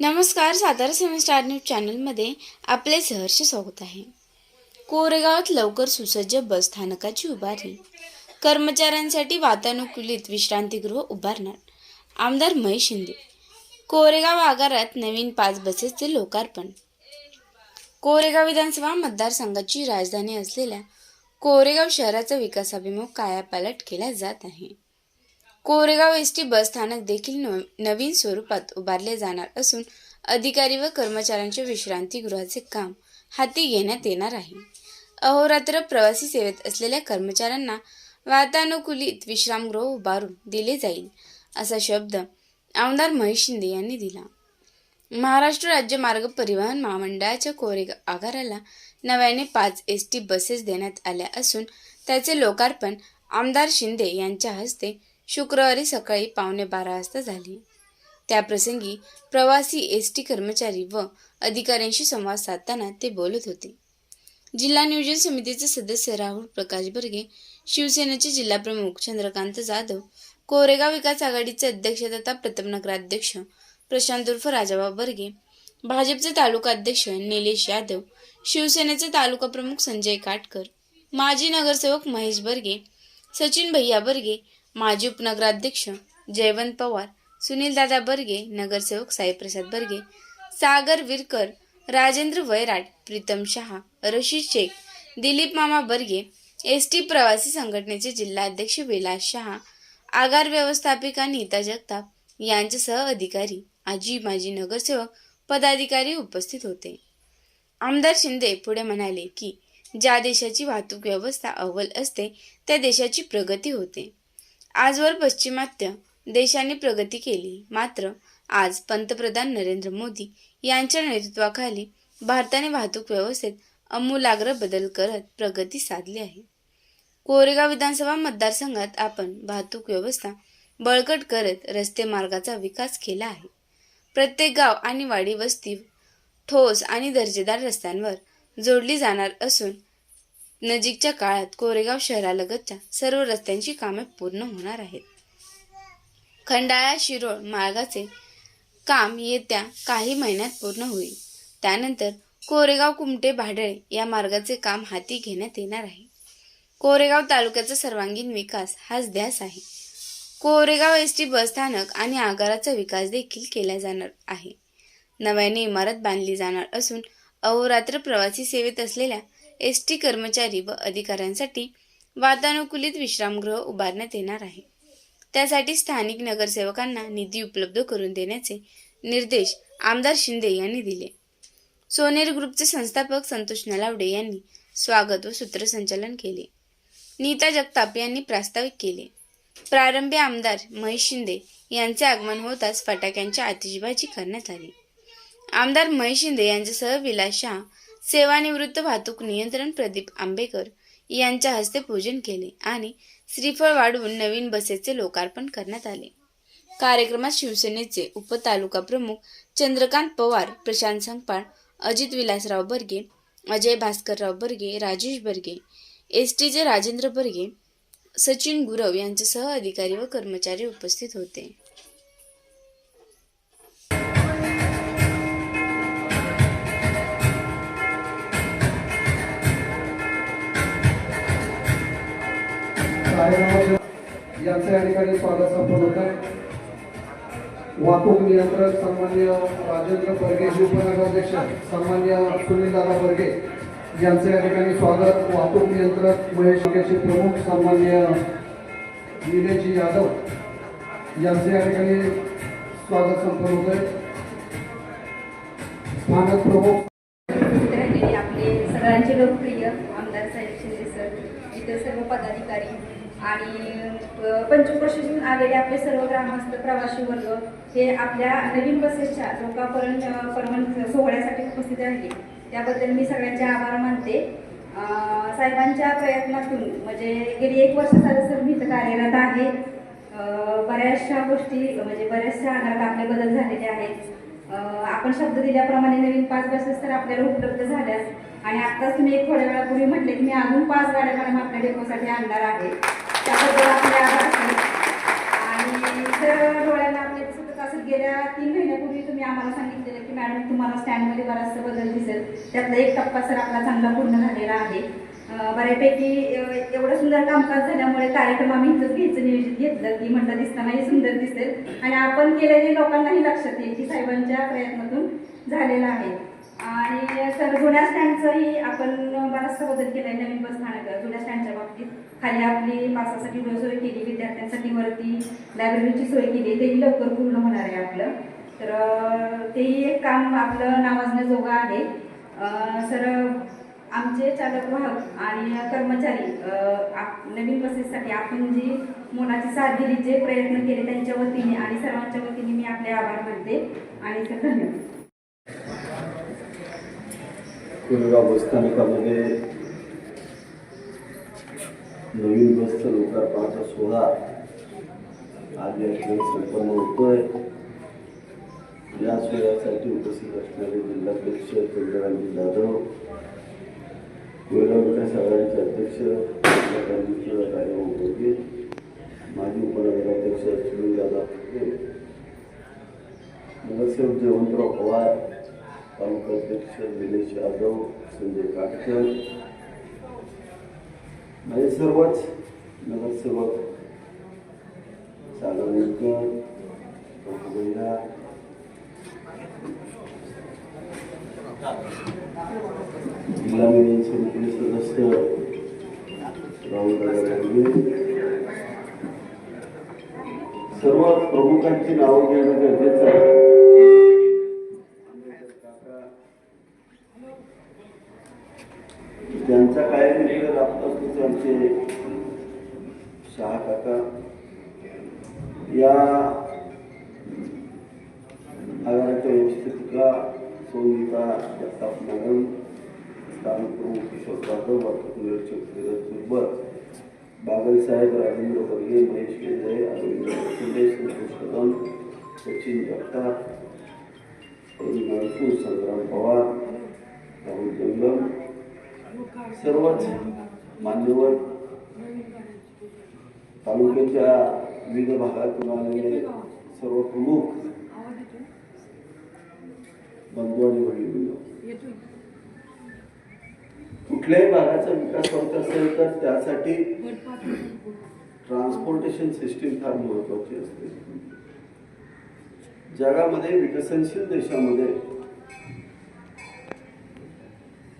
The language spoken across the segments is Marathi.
नमस्कार सातारा सेमिस्टार न्यूज चॅनलमध्ये आपले सहर्ष स्वागत आहे. कोरेगावात लवकर सुसज्ज बस स्थानकाची उभारणी. कर्मचाऱ्यांसाठी वातानुकूलित विश्रांतीगृह उभारणार. आमदार महेश शिंदे. कोरेगाव आगारात नवीन पाच बसेसचे लोकार्पण. कोरेगाव विधानसभा मतदारसंघाची राजधानी असलेल्या कोरेगाव शहराचा विकासाभिमुख कायापालट केला जात आहे. कोरेगाव एस टी बस स्थानक देखील नव- नवीन स्वरूपात उभारले जाणार असून अधिकारी व कर्मचाऱ्यांच्या विश्रांतीगृहाचे काम हाती घेण्यात येणार आहे. अहोरात्र प्रवासी सेवेत असलेल्या कर्मचाऱ्यांना वातानुकूलित विश्रामगृह उभारून दिले जाईल असा शब्द आमदार महेश शिंदे यांनी दिला. महाराष्ट्र राज्य मार्ग परिवहन महामंडळाच्या कोरेगाव आगाराला नव्याने पाच एस टी बसेस देण्यात आल्या असून त्याचे लोकार्पण आमदार शिंदे यांच्या हस्ते शुक्रवारी सकाळी पावणे बारा वाजता झाली. त्याप्रसंगी प्रवासी एस टी कर्मचारी व अधिकाऱ्यांशी संवाद साधताना ते बोलत होते. जिल्हा नियोजन समितीचे सदस्य राहुल प्रकाश बर्गे शिवसेनेचे जिल्हाप्रमुख चंद्रकांत जाधव कोरेगाव विकास आघाडीचे अध्यक्ष तथा प्रथम नगराध्यक्ष प्रशांत उर्फ राजाबा बर्गे भाजपचे तालुका अध्यक्ष निलेश यादव शिवसेनेचे तालुका प्रमुख संजय काटकर माजी नगरसेवक महेश बर्गे सचिन भैया बर्गे माजी उपनगराध्यक्ष जयवंत पवार सुनीलदादा बर्गे नगरसेवक साईप्रसाद बर्गे सागर विरकर राजेंद्र वैराट प्रीतम शहा रशीद शेख दिलीप मामा बर्गे एस टी प्रवासी संघटनेचे जिल्हाध्यक्ष विलास शहा आगार व्यवस्थापिका नीता जगताप यांच्यासह अधिकारी आजी माजी नगरसेवक पदाधिकारी उपस्थित होते. आमदार शिंदे पुढे म्हणाले की ज्या देशाची वाहतूक व्यवस्था अव्वल असते त्या देशाची प्रगती होते. आजवर पश्चिमात्य देशांनी प्रगती केली. मात्र आज पंतप्रधान नरेंद्र मोदी यांच्या नेतृत्वाखाली भारताने वाहतूक व्यवस्थेत अमूलाग्र बदल करत प्रगती साधली आहे. कोरेगाव विधानसभा मतदारसंघात आपण वाहतूक व्यवस्था बळकट करत रस्ते मार्गाचा विकास केला आहे. प्रत्येक गाव आणि वाडी वस्ती ठोस आणि दर्जेदार रस्त्यांवर जोडली जाणार असून नजीकच्या काळात कोरेगाव शहरालगतच्या सर्व रस्त्यांची कामे पूर्ण होणार आहेत. खंडाळा शिरोळ मार्गाचे काम येत्या काही महिन्यात पूर्ण होईल. त्यानंतर कोरेगाव कुमटे भाडळे या मार्गाचे काम हाती घेण्यात येणार आहे. कोरेगाव तालुक्याचा सर्वांगीण विकास हाच ध्यास आहे. कोरेगाव एस टी बस स्थानक आणि आगाराचा विकास देखील केला जाणार आहे. नव्याने इमारत बांधली जाणार असून अहोरात्र प्रवासी सेवेत असलेल्या एस टी कर्मचारी व अधिकाऱ्यांसाठी वातानुकूलित विश्रामगृह उभारण्यात येणार आहे. त्यासाठी स्थानिक नगरसेवकांना निधी उपलब्ध करून देण्याचे निर्देश आमदार शिंदे यांनी दिले. सोनेर ग्रुपचे संस्थापक संतोष नलावडे यांनी स्वागत व सूत्रसंचालन केले. नीता जगताप यांनी प्रास्ताविक केले. प्रारंभी आमदार महेश शिंदे यांचे आगमन होताच फटाक्यांची आतिषबाजी करण्यात आली. आमदार महेश शिंदे यांच्यासह विलास शाह सेवानिवृत्त वाहतूक नियंत्रण प्रदीप आंबेकर यांच्या हस्ते पूजन केले आणि श्रीफळ वाढवून नवीन बसेचे लोकार्पण करण्यात आले. कार्यक्रमात शिवसेनेचे उपतालुका प्रमुख चंद्रकांत पवार प्रशांत संगपाळ अजित विलासराव बर्गे अजय भास्करराव बर्गे राजेश बर्गे एस टीचे राजेंद्र बर्गे सचिन गुरव यांच्यासह अधिकारी व कर्मचारी उपस्थित होते. साहेब यांचं या ठिकाणी स्वागत संपन्न होत आहे वाहतूक नियंत्रक सन्मान्य राजेंद्र बर्गे उपनगराध्यक्ष सन्मान्य सुनीलदादा बर्गे यांचं या ठिकाणी स्वागत. वाहतूक नियंत्रक महेश प्रमुख सन्मान्य निलेश यादव यांचं या ठिकाणी स्वागत संपन्न होत आहे स्थानक प्रमुख आपले सगळ्यांचे लोकप्रिय आमदार साहेब शिंदे सर इतर सर्व पदाधिकारी आणि पंचक्रोशीतून आलेले आपले सर्व ग्रामस्थ प्रवासी वर्ग हे आपल्या नवीन बसेसच्या लोकापर्यंत परमन सोहळ्यासाठी उपस्थित राहिले त्याबद्दल मी सगळ्यांचे आभार मानते. साहेबांच्या प्रयत्नातून म्हणजे गेली एक वर्ष झालं सर मी इथं कार्यरत आहे बऱ्याचशा गोष्टी म्हणजे बऱ्याचशा आधारात आपले बदल झालेले आहेत. आपण शब्द दिल्याप्रमाणे नवीन पाच बसेस तर आपल्याला उपलब्ध झाल्यास आणि आत्ताच तुम्ही एक थोड्या वेळापूर्वी म्हटले की मी अजून पाच गाड्या मॅडम आपल्या डेपोसाठी आणणार आहे. त्याबद्दल आपले आभार आणि सर डोळ्यांना आपले दिसत असं गेल्या तीन महिन्यापूर्वी तुम्ही आम्हाला सांगितलेलं की मॅडम तुम्हाला स्टँडमध्ये बराचसा बदल दिसेल त्यातला एक टप्पा सर आपला चांगला पूर्ण झालेला आहे बऱ्यापैकी एवढं सुंदर कामकाज झाल्यामुळे कार्यक्रम आम्ही इथंच घ्यायचं नियोजित घेतलं की म्हटलं दिसतानाही सुंदर दिसेल आणि आपण केलेले लोकांनाही लक्षात येईल की साहेबांच्या प्रयत्नातून झालेला आहे आणि सर जुन्या स्टँडचंही आपण बराचसा बदल केलाय नवीन बस स्थानक जुन्या स्टँडच्या बाबतीत. खाली आपली पासासाठी सोय केली विद्यार्थ्यांसाठी वरती लायब्ररीची सोय केली तेही लवकर पूर्ण होणार आहे आपलं. तर तेही एक काम आपलं नावाजण्याजोगं आहे. सर आमचे चालक वाहक आणि कर्मचारी आप- नवीन बसेससाठी आपण जी मोलाची साथ दिली जे प्रयत्न केले त्यांच्या वतीने आणि सर्वांच्या वतीने मी आपले आभार मानते आणि धन्यवाद. कुलगाव बसस्थानकामध्ये नवीन बसचं लोकार्पणाचा सोहळा आज या ठिकाणी संपन्न होतोय. या सोहळ्यासाठी उपस्थित असणारे जिल्हाध्यक्ष चंद्रकांत जाधव कोरेगाव विकास आघाडीचे अध्यक्ष चंद्रकांत कार्यक्रम होते माजी उपनगराध्यक्ष सुनील दादा फुके नगरसेवक जयवंतराव पवार तालुकाध्यक्ष निलेश यादव संजय काटकर म्हणजे सर्वच नगरसेवक सागर नेटकर जिल्हा नियोजन समिती सदस्य राहुल सर्व प्रमुखांची नावं घेणं गरजेचं आहे त्यांचा काय मित्र लागतात आमचे शहा काका या आगाराच्या व्यवस्थितिका सोनिता दत्ताप मॅडम स्थानिक प्रमुख किशोर जाधव वाहतूक निरीक्षक धीरज सुरबर बागलसाहेब राजेंद्र बर्गे महेश केंद्रे अरविंद शिंदे संतोष कदम सचिन जगताप अरुण नागपूर संग्राम पवार राहुल जंगम. सर्वच मान्यवर. तालुक्याच्या विविध भागातून आलेले सर्व प्रमुख बंधू आणि वडील कुठल्याही भागाचा विकास होत असेल तर त्यासाठी ट्रान्सपोर्टेशन सिस्टीम फार महत्वाची असते. जगामध्ये विकसनशील देशामध्ये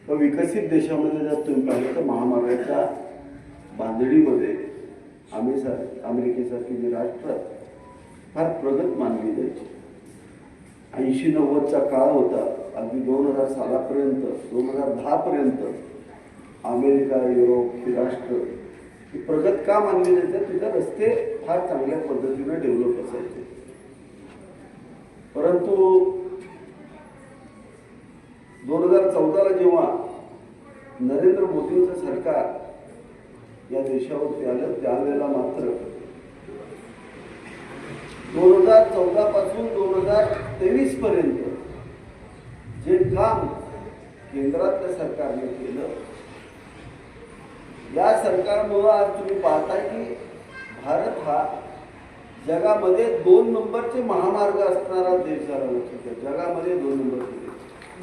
तर विकसित देशामध्ये जर तुम्ही पाहिलं तर महामार्गाच्या बांधणीमध्ये आम्ही सार अमेरिकेसारखी जी राष्ट्र फार प्रगत मानली जायची. ऐंशी नव्वदचा काळ होता अगदी दोन हजार सालापर्यंत दोन हजार दहापर्यंत अमेरिका युरोप ही राष्ट्र ही प्रगत का मानली जायचं? तिथे रस्ते फार चांगल्या पद्धतीने डेव्हलप असायचे. परंतु दोन हजार चौदाला जेव्हा नरेंद्र मोदींचं सरकार या देशावरती आलं त्यावेळेला मात्र दोन हजार चौदा पासून दोन हजार तेवीस पर्यंत जे काम केंद्रातल्या सरकारने केलं या सरकारमुळं आज तुम्ही पाहता की भारत हा जगामध्ये दोन नंबरचे महामार्ग असणारा देश झाला लक्षात जगामध्ये दोन नंबरचे.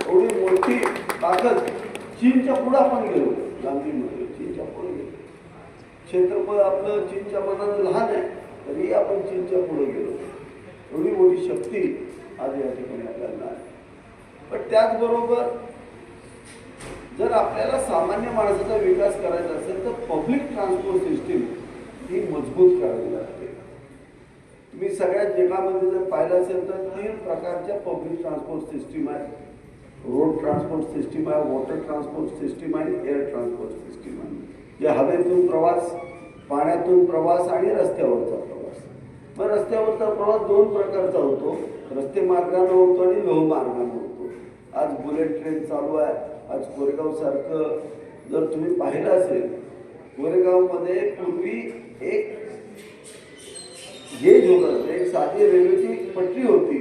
एवढी मोठी ताकद चीनच्या पुढे आपण गेलो. गांधीमध्ये चीनच्या पुढे गेलो. क्षेत्रफळ आपलं चीनच्या मनानं लहान आहे तरी आपण चीनच्या पुढे गेलो. एवढी मोठी शक्ती आज या ठिकाणी आपल्याला आहे पण त्याचबरोबर जर आपल्याला सामान्य माणसाचा विकास करायचा असेल तर पब्लिक ट्रान्सपोर्ट सिस्टीम ही मजबूत करावी लागते. तुम्ही सगळ्या जगामध्ये जर पाहिलं असेल तर तीन प्रकारच्या पब्लिक ट्रान्सपोर्ट सिस्टीम आहेत. रोड ट्रान्सपोर्ट सिस्टीम आहे वॉटर ट्रान्सपोर्ट सिस्टीम आहे एअर ट्रान्सपोर्ट सिस्टीम आहे. जे हवेतून प्रवास पाण्यातून प्रवास आणि रस्त्यावरचा प्रवास. मग रस्त्यावरचा प्रवास दोन प्रकारचा होतो. रस्ते मार्गानं होतो आणि लोह मार्गानं होतो. आज बुलेट ट्रेन चालू आहे. आज कोरेगाव सारखं जर तुम्ही पाहिलं असेल कोरेगावमध्ये पूर्वी एक गेज होत एक साधी रेल्वेची पटरी होती.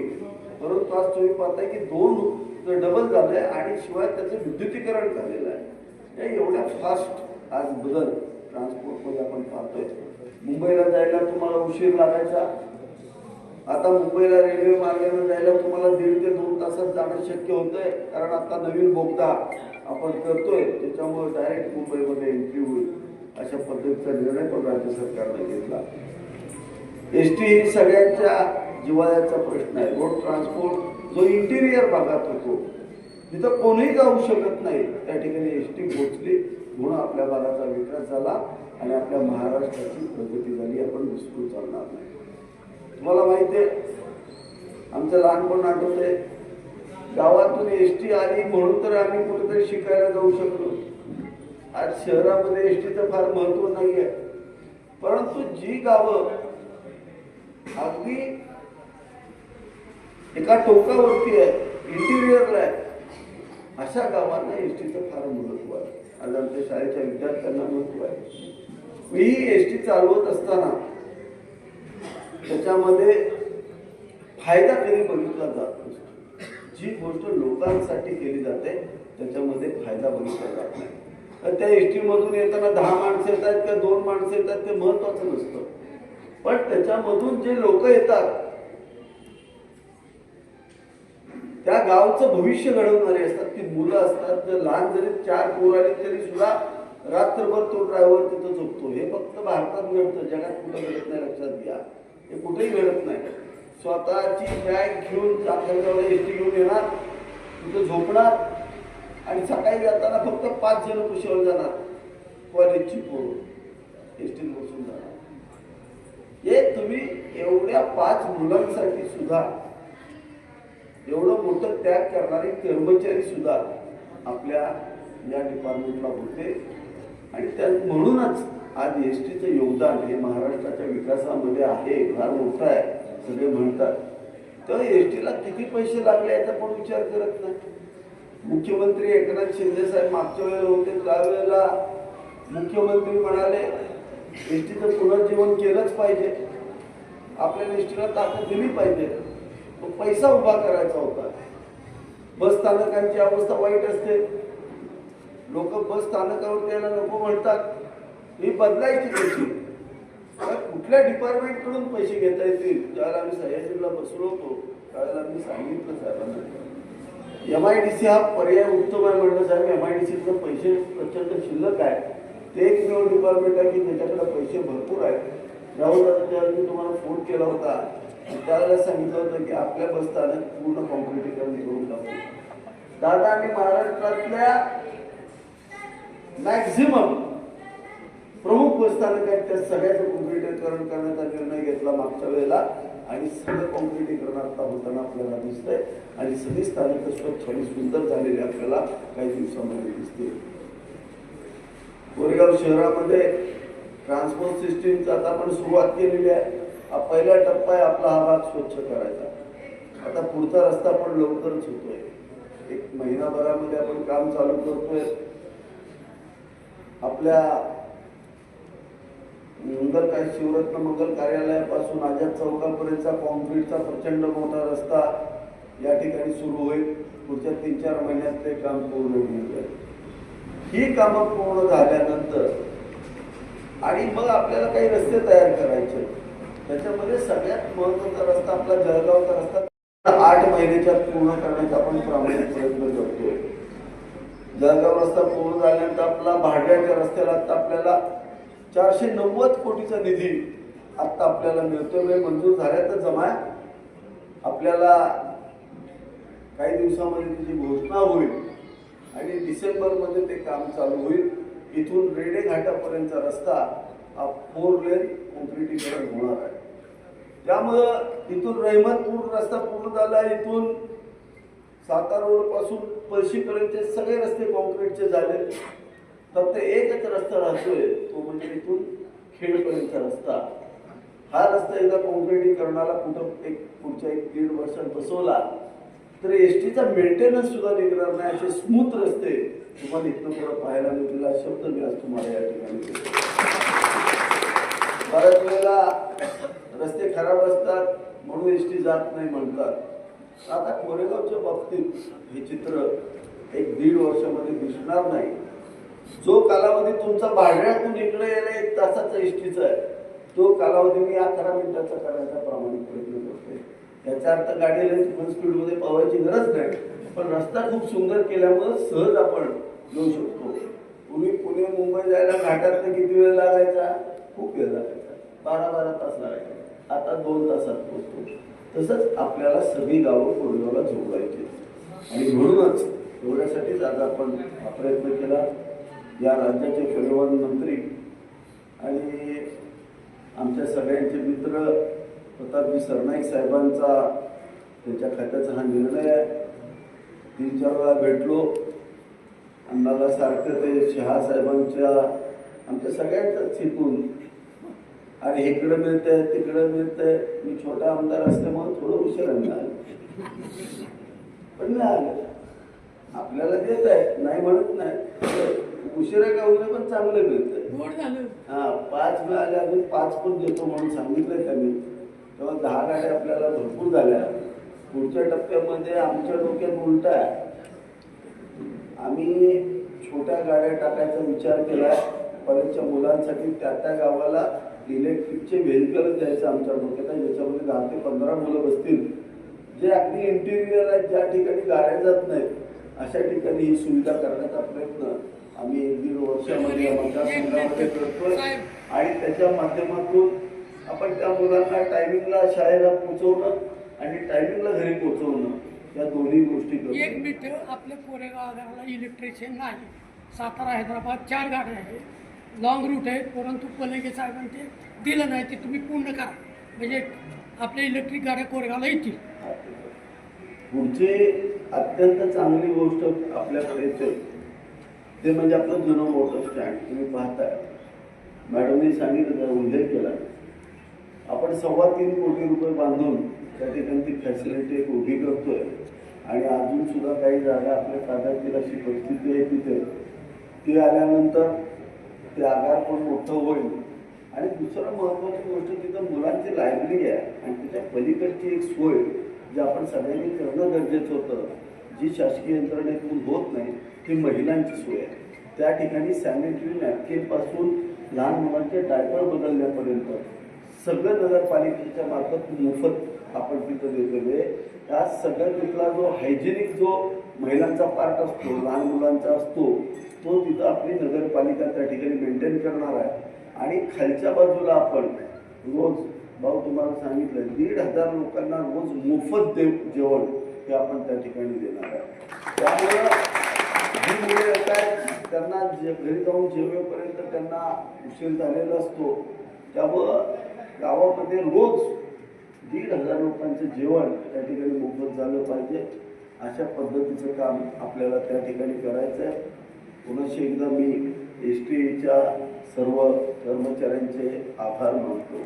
परंतु आज तुम्ही पाहताय की दोन डबल झालंय आणि शिवाय त्याचं विद्युतीकरण झालेलं आहे. या एवढ्या फास्ट आज बदल ट्रान्सपोर्टमध्ये आपण पाहतोय. मुंबईला जायला तुम्हाला उशीर लागायचा. आता मुंबईला रेल्वे मार्गाने जायला तुम्हाला दीड ते दोन तासात जाणं शक्य होतंय. कारण आता नवीन बोगदा आपण करतोय. त्याच्यामुळे डायरेक्ट मुंबईमध्ये एंट्री होईल अशा पद्धतीचा निर्णय पण राज्य सरकारने घेतला. एस टी ही सगळ्यांच्या जिवाळ्याचा प्रश्न आहे. रोड ट्रान्सपोर्ट जो इंटिरियर भागात होतो तिथं कोणीही जाऊ शकत नाही. त्या ठिकाणी एस टी पोचली म्हणून आपल्या भागाचा विकास झाला आणि आपल्या महाराष्ट्राची प्रगती झाली. आपण विसरून चालणार नाही. तुम्हाला माहिती आहे आमचं लहानपण आठवत आहे. गावातून एस टी आली म्हणून तर आम्ही कुठेतरी शिकायला जाऊ शकलो. आज शहरामध्ये एस टीचं फार महत्त्व नाही आहे परंतु जी गावं अगदी एका टोकावरती आहे इंटिरियरला आहे. अशा गावांना एस टीचं फार महत्त्व आहे. आज आमच्या शाळेच्या विद्यार्थ्यांना महत्त्व आहे. मी एस टी चालवत असताना त्याच्यामध्ये फायदा कधी बघितला जात नसतो. जी गोष्ट लोकांसाठी केली जाते त्याच्यामध्ये फायदा बघितला जात नाही. तर त्या एस टीमधून येताना दहा माणसं येतात किंवा दोन माणसं येतात ते महत्वाचं नसतं. पण त्याच्यामधून जे लोक येतात त्या गावचं भविष्य घडवणारी असतात. ती मुलं असतात. जर लहान जरी चार पोर आली तरी सुद्धा रात्रभर तो ड्रायव्हर तिथं झोपतो. हे फक्त भारतात घडतं. जगात कुठं घडत नाही लक्षात घ्या. हे कुठेही घडत नाही. स्वतःची बॅग घेऊन चाकरगावला एस टी घेऊन येणार तिथं झोपणार आणि सकाळी जाताना फक्त पाच जण कुशल जाणार. कॉलेजची पोरं. एस टीत बसून जाणार. हे तुम्ही एवढ्या पाच मुलांसाठी सुद्धा एवढं मोठं त्याग करणारे कर्मचारी सुद्धा आपल्या या डिपार्टमेंटला होते. आणि त्या म्हणूनच आज एस टीचं योगदान हे महाराष्ट्राच्या विकासामध्ये आहे फार मोठं आहे सगळे म्हणतात. तर एस टीला किती पैसे लागले याचा पण विचार करत नाही. मुख्यमंत्री एकनाथ शिंदे साहेब मागच्या वेळेला होते त्यावेळेला मुख्यमंत्री म्हणाले एस टीचं पुनर्जीवन केलंच पाहिजे. आपल्याला एस टीला ताकद दिली पाहिजे. तो पैसा उभा करायचा होता. बस स्थानकांची अवस्था वाईट असते. लोक बस स्थानकावर यायला नको म्हणतात. ही बदलायची त्याची कुठल्या डिपार्टमेंटकडून पैसे घेता येतील? ज्यावेळेला आम्ही सह्याद्रीला बसलो होतो त्यावेळेला मी सांगितलं साहेबांना. एम आय डी सी हा पर्याय उत्तम आहे म्हणलं साहेब. एम आय डी सीचं पैसे प्रचंड शिल्लक आहे. ते एकमेव डिपार्टमेंट आहे की त्याच्याकडे पैसे भरपूर आहेत. राहुल त्यावेळी मी तुम्हाला फोन केला होता. आणि सांगितलं होतं की आपल्या बस स्थानक पूर्ण कॉन्क्रिटीकरण करून जातो. दादा आम्ही महाराष्ट्रातल्या मॅक्झिमम प्रमुख बसस्थानक आहेत त्या सगळ्याचं कॉन्क्रिटीकरण करण्याचा निर्णय घेतला मागच्या वेळेला आणि सगळं कॉन्क्रिटीकरण आता होताना आपल्याला दिसतंय. आणि सगळी स्थानकं स्वच्छ आणि सुंदर झालेली आपल्याला काही दिवसामध्ये दिसते कोरेगाव शहरामध्ये ट्रान्सपोर्ट सिस्टीमचा आता आपण सुरुवात केलेली आहे. हा पहिला टप्पा आहे आपला हा भाग स्वच्छ करायचा. आता पुढचा रस्ता पण लवकरच होतोय एक महिनाभरामध्ये आपण काम चालू करतोय. आपल्या मंगल काय शिवरत्न मंगल कार्यालयापासून आझाद चौकापर्यंतचा कॉन्क्रीटचा प्रचंड मोठा रस्ता या ठिकाणी सुरू होईल. पुढच्या तीन चार महिन्यात ते काम पूर्ण होईल. ही कामं पूर्ण झाल्यानंतर आणि मग आपल्याला काही रस्ते तयार करायचे त्याच्यामध्ये सगळ्यात महत्त्वाचा रस्ता आपला जळगावचा रस्ता आठ महिन्याच्या पूर्ण करण्याचा आपण प्रामाणिक प्रयत्न करतोय. जळगाव रस्ता पूर्ण झाल्यानंतर आपला भाड्याच्या रस्त्याला आता आपल्याला चारशे नव्वद कोटीचा निधी आता आपल्याला मिळतोय. म्हणजे मंजूर झाल्या तर जमा. आपल्याला काही दिवसामध्ये त्याची घोषणा होईल आणि डिसेंबरमध्ये ते काम चालू होईल. इथून रेडे घाटापर्यंतचा रस्ता हा फोर लेन कॉन्क्रिटीकरण होणार आहे. त्यामुळं इथून रहमतपूर रस्ता पूर्ण झाला. इथून सातारा रोडपासून पळशीपर्यंतचे सगळे रस्ते कॉन्क्रीटचे झाले. फक्त एकच रस्ता राहतोय तो म्हणजे इथून खेडपर्यंतचा रस्ता. हा रस्ता एकदा कॉन्क्रिटीकरणाला कुठं एक पुढच्या एक दीड वर्षात बसवला तर एस टीचा मेंटेनन्स सुद्धा निघणार नाही. असे स्मूथ रस्ते तुम्हाला इथनं थोडं पाहायला मिळतील. शब्द मी आज तुम्हाला या ठिकाणी बऱ्याच वेळेला रस्ते खराब असतात म्हणून एस टी जात नाही म्हणतात. आता कोरेगावच्या बाबतीत हे चित्र एक दीड वर्षामध्ये दिसणार नाही. जो कालावधी तुमचा बाहेरातून इकडे यायला एक तासाचा एस टीचा आहे तो कालावधी मी अकरा मिनिटाचा करायचा प्रामाणिक प्रयत्न करतोय. याचा अर्थ गाडीला फुल स्पीडमध्ये पावायची गरज नाही पण रस्ता खूप सुंदर केल्यामुळं सहज आपण येऊ शकतो. पूर्वी पुणे मुंबई जायला घाटात किती वेळ लागायचा? खूप वेळ लागायचा. बारा बारा तास लागायचा. आता दोन तासात पोहोचतो. तसंच आपल्याला सगळी गावं कोरगावला जोडायची आणि म्हणूनच एवढ्यासाठीच आज आपण प्रयत्न केला. या राज्याचे परिवहन मंत्री आणि आमच्या सगळ्यांचे मित्र प्रतापजी सरनाईक साहेबांचा त्यांच्या खात्याचा हा निर्णय आहे. तीन चार वेळा भेटलो. अण्णाला सारखं ते शहा साहेबांच्या आमच्या सगळ्यांच्याच इथून आणि इकडं मिळतंय तिकडं मिळतंय. मी छोटा आमदार असल्यामुळे थोडं उशिरा मिळालं पण मिळालं आपल्याला देत आहे. नाही म्हणत नाही. उशिरा का पण चांगलं मिळतंय. हा पाच मिळाले अजून पाच पण देतो म्हणून सांगितलंय त्यांनी. तेव्हा दहा गाड्या आपल्याला भरपूर झाल्या. पुढच्या टप्प्यामध्ये आमच्या डोक्यात उलट आहे. आम्ही छोट्या गाड्या टाकायचा विचार केला कॉलेजच्या मुलांसाठी त्या त्या गावाला इलेक्ट्रिकचे व्हेकल द्यायचं आमच्या डोक्यात आहे. ज्याच्यामध्ये दहा ते पंधरा मुलं बसतील. जे अगदी इंटिरियर आहेत ज्या ठिकाणी गाड्या जात नाहीत अशा ठिकाणी ही सुविधा करण्याचा प्रयत्न आम्ही एक दीड वर्षामध्ये मतदारसंघामध्ये करतोय. आणि त्याच्या माध्यमातून आपण त्या मुलांना टायमिंगला शाळेला पोहोचवणं आणि टायमिंगला घरी पोहोचवणं या दोन्ही गोष्टी एक करतो मिनिट आपल्या कोरेगावाला इलेक्ट्रिशियन नाही. सातारा हैदराबाद चार गाड्या आहेत. लॉंग रूट आहे परंतु पलेगे साहेबांनी ते दिलं नाही ते तुम्ही पूर्ण करा. म्हणजे आपल्या इलेक्ट्रिक गाड्या कोरेगावला येतील. पुढचे अत्यंत चांगली गोष्ट आपल्याकडे ते म्हणजे आपलं जुनं मोठं स्टँड तुम्ही पाहताय. मॅडमने सांगितलं उल्लेख केला. आपण सव्वा तीन कोटी रुपये बांधून त्या ठिकाणी ती फॅसिलिटी एक उभी करतोय. आणि अजून सुद्धा काही जागा आपल्या ताब्यातील अशी परिस्थिती आहे तिथे. ती आल्यानंतर ते आगार पण मोठं होईल. आणि दुसरं महत्त्वाची गोष्ट तिथं मुलांची लायब्ररी आहे आणि त्याच्या पलीकडची एक सोय जी आपण सगळ्यांनी करणं गरजेचं होतं. जी शासकीय यंत्रणेतून होत नाही ती महिलांची सोय आहे. त्या ठिकाणी सॅनिटरी नॅपकिनपासून लहान मुलांचे डायपर बदलण्यापर्यंत सगळं नगरपालिकेच्या मार्फत मोफत आपण तिथं देतोय. त्या सगळ्या तिथला जो हायजेनिक जो महिलांचा पार्ट असतो लहान मुलांचा असतो तो तिथं आपली नगरपालिका त्या ठिकाणी मेंटेन करणार आहे. आणि खालच्या बाजूला आपण रोज भाऊ तुम्हाला सांगितलं दीड हजार लोकांना रोज मोफत देव जेवण हे आपण त्या ठिकाणी देणार आहे. त्यामुळं जी मुले येत त्यांना जे घरी जाऊन जेवेपर्यंत त्यांना उशीर झालेला असतो त्यामुळं गावामध्ये रोज दीड हजार लोकांचं जेवण त्या ठिकाणी मोफत झालं पाहिजे. अशा पद्धतीचं काम आपल्याला त्या ठिकाणी करायचं आहे पुन्हा एकदा मी एस टीच्या सर्व कर्मचाऱ्यांचे आभार मानतो.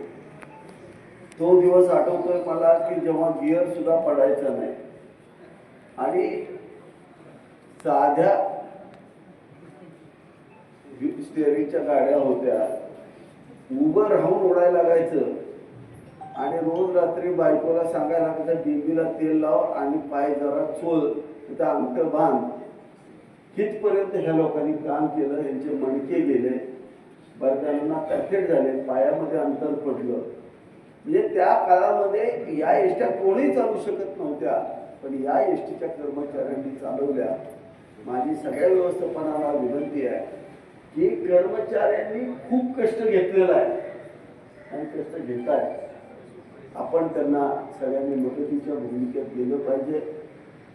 तो दिवस आठवतोय मला की जेव्हा गिअर सुद्धा पडायचा नाही. आणि साध्या स्टेअरिंगच्या गाड्या होत्या. उभं राहून ओढायला लागायचं. आणि रोज रात्री बायकोला सांगायला लागायचं डिंबीला तेल लाव आणि पाय जरा चोल. तिथं अंगठ बांध. तिथपर्यंत ह्या लोकांनी काम केलं यांचे मणके गेले. बरकांना पॅकेट झाले पायामध्ये अंतर पडलं. म्हणजे त्या काळामध्ये या एष्ट्या कोणीही चालू शकत नव्हत्या पण या एसटीच्या कर्मचाऱ्यांनी चालवल्या. माझी सगळ्या व्यवस्थापनाला विनंती आहे की कर्मचाऱ्यांनी खूप कष्ट घेतलेला आहे आणि कष्ट घेत आहे आपण त्यांना सगळ्यांनी मदतीच्या भूमिकेत गेलं पाहिजे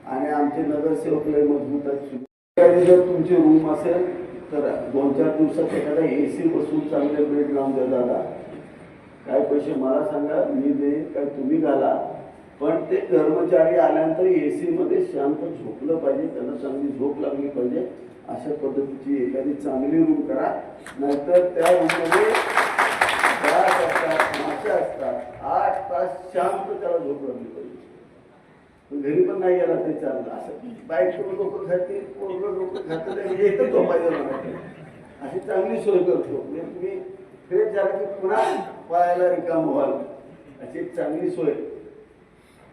आणि आमचे नगरसेवक लय मजबूत आहेत. जर तुमची रूम असेल तर दोन चार दिवसात एखादा ए सी बसून चांगले बेड लावून द्या दादा. काय पैसे मला सांगा मी देईन काय तुम्ही घाला. पण ते कर्मचारी आल्यानंतर ए सी मध्ये शांत झोपलं पाहिजे त्यांना चांगली झोप लागली पाहिजे. अशा पद्धतीची एखादी चांगली रूम करा. नाहीतर त्या रूममध्ये डास असतात मासे असतात. आठ तास शांत त्याला झोप लागली पाहिजे. घरी पण नाही गेला तरी चाललं. असं बाईक लोक खातील पोरगं लोक खातील आणि एकच झोपायचं मला. अशी चांगली सोय करतो. म्हणजे तुम्ही फ्रेश झाला की पुन्हा पायाला रिकाम व्हाल. अशी एक चांगली सोय.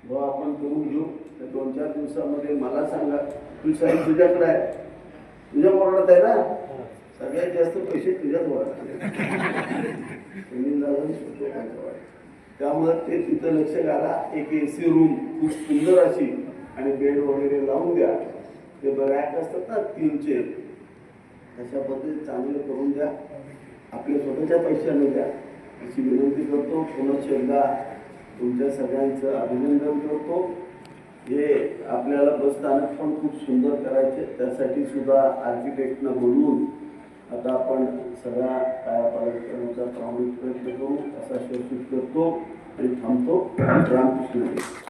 भाऊ आपण करून घेऊ. तर दोन चार दिवसामध्ये मला सांगा तू साहेब तुझ्याकडे आहे. तुझ्या मोरडात आहे ना? सगळ्यात जास्त पैसे तुझ्याच वाढतात. सुनील दादा त्यामुळे ते तिथं लक्ष घाला. एक ए सी रूम खूप सुंदर अशी आणि बेड वगैरे लावून द्या. ते रॅक असतात ना तीनचे तशा पद्धतीने चांगले करून द्या. आपल्या स्वतःच्या पैशाने द्या. अशी विनंती करतो. पुनश्च एकदा तुमच्या सगळ्यांचं अभिनंदन करतो. हे आपल्याला बसस्थानक पण खूप सुंदर करायचे. त्यासाठी सुद्धा आर्किटेक्टनं बोलून आता आपण सगळ्या कायापालट करण्याचा प्रामाणिक प्रयत्न करू असा शेवटी करतो आणि थांबतो. रामकृष्ण